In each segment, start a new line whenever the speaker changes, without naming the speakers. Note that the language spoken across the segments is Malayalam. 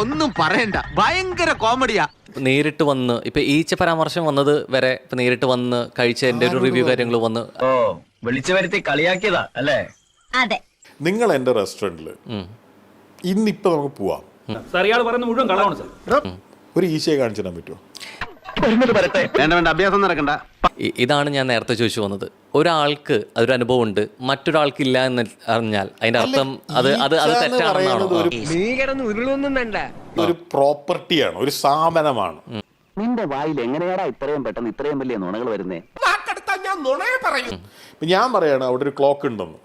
ഒന്നും പറയണ്ട. ഭയങ്കര കോമഡിയാ.
നേരിട്ട് വന്ന് ഇപ്പൊ ഈച്ച പരാമർശം വന്നത് വരെ ഇപ്പൊ നേരിട്ട് വന്ന് കഴിച്ച എന്റെ ഒരു റിവ്യൂ കാര്യങ്ങൾ വന്ന്.
ഓ വിളിച്ചു വരുത്തി കളിയാക്കിയതാ അല്ലേ?
അതെ.
നിങ്ങൾ എന്റെ
റെസ്റ്റോറന്റിൽ
ഇന്നിപ്പോ നമുക്ക് പോവാം.
സാർ ഇയാൾ പറയുന്നത് മുഴുവൻ കളവാണ് സാർ.
ഒരു ഈശയെ കാണിച്ചു തരാൻ പറ്റുമോ
വേണ്ട വേണ്ട അഭ്യാസം നടക്കണ്ട.
ഇതാണ് ഞാൻ നേരത്തെ ചോദിച്ചു പോകുന്നത്. ഒരാൾക്ക് അതൊരു അനുഭവം ഉണ്ട് മറ്റൊരാൾക്ക് ഇല്ല എന്ന് അറിഞ്ഞാൽ അതിന്റെ അർത്ഥം അത് അത് അത് തെറ്റാണെന്നാണോ?
നീ കിടന്ന് ഉരുളൊന്നും വേണ്ട.
ഒരു പ്രോപ്പർട്ടിയാണ് ഒരു സ്ഥാപനമാണ്.
നിന്റെ വായിൽ എങ്ങനെയാടാ ഇത്രയും പെട്ടെന്ന് ഇത്രയും വലിയ നുണകൾ വരുന്നേ?
ഞാൻ പറയാണ് അവിടെ ഒരു ക്ലോക്ക് ഉണ്ടെന്ന്?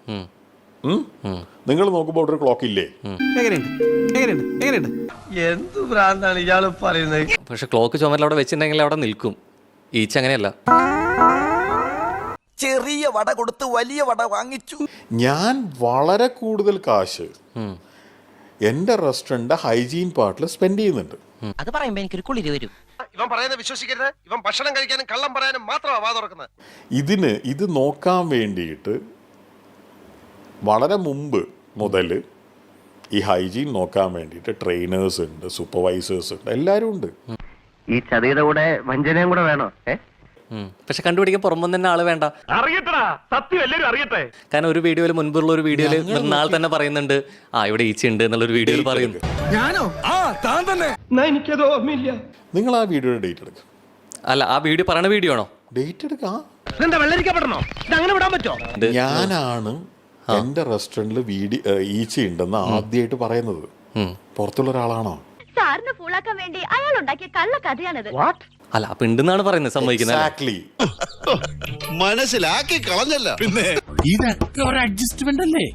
നിങ്ങൾ നോക്കുമ്പോൾ അവിടെ ഒരു ക്ലോക്ക് ഇല്ലേ?
എന്ത് ഭ്രാന്താണ് ഇയാൾ പറയുന്നത്?
പക്ഷെ ക്ലോക്ക് ചുമരിൽ അവിടെ വെച്ചിട്ടുണ്ടെങ്കിൽ അവിടെ നിൽക്കും. ഈച്ച അങ്ങനെയല്ല.
ചെറിയ വട കൊടുത്ത് വലിയ വട വാങ്ങിച്ചു.
ഞാൻ വളരെ കൂടുതൽ കാശ് എന്റെ റെസ്റ്റോറന്റ് ഹൈജീൻ പാർട്ടിൽ സ്പെൻഡ് ചെയ്യുന്നുണ്ട്.
അത് പറയുമ്പോ എനിക്കൊരു കുളിര് വരും.
ഇവൻ പറയുന്നത് വിശ്വസിക്കരുത്. ഇവൻ ഭക്ഷണം കഴിക്കാനും കള്ളം പറയാനും മാത്രമാണ് വാ തുറക്കുന്നത്.
ഇതിന് ഇത് നോക്കാൻ വേണ്ടിയിട്ട് വളരെ മുമ്പ് മുതൽ ഈ ഹൈജീൻ നോക്കാൻ വേണ്ടിയിട്ട് ട്രെയിനേഴ്സ് ഉണ്ട് സൂപ്പർവൈസേഴ്സ് ഉണ്ട് എല്ലാവരും ഉണ്ട്.
ഈ ചതിയുടെ കൂടെ വഞ്ചനയും കൂടെ വേണോ?
പക്ഷെ കണ്ടുപിടിക്കാൻ പുറമെ തന്നെ ആൾ വേണ്ട.
അറിയട്ടടാ സത്യം എല്ലാരും അറിയട്ടെ.
കാരണം ഒരു വീഡിയോയിൽ മുൻപുള്ള ഒരു വീഡിയോയിൽ നാൾ തന്നെ പറയുന്നുണ്ട് ആ ഇവിടെ ഈച്ച ഉണ്ട് എന്നുള്ളൊരു വീഡിയോയിൽ പറയുന്നു.
ഞാനോ? ആ താൻ തന്നെ.
എനിക്കത് ഓർമ്മയില്ല.
നിങ്ങൾ ആ വീഡിയോയുടെ ഡേറ്റ് എടുക്കുക
അല്ല ആ വീഡിയോ പറയണ വീഡിയോ ആണോ?
ഡേറ്റ് എടുക്കാം
എന്താ വെള്ളരിക്കപ്പെടണോ ഇത് അങ്ങനെ വിടാൻ പറ്റോ
ഞാനാണ് എന്റെ റെസ്റ്റോറന്റിൽ വീഡിയോ ഈച്ച ഉണ്ടെന്ന് ആദ്യമായിട്ട് പറയുന്നത്. പുറത്തുള്ള ഒരാളാണോ?
സാറിന് ഫൂളാക്കാൻ വേണ്ടി അയാൾ ഉണ്ടാക്കിയ കള്ള കഥയാണിത്
അല്ല അപ്പൊ ഉണ്ടെന്നാണ് പറയുന്നത്
സംഭവിക്കുന്നത്?
മനസ്സിലാക്കി കളഞ്ഞല്ല പിന്നെ.
ഇതൊക്കെ ഒരു അഡ്ജസ്റ്റ്മെന്റ് അല്ലേ?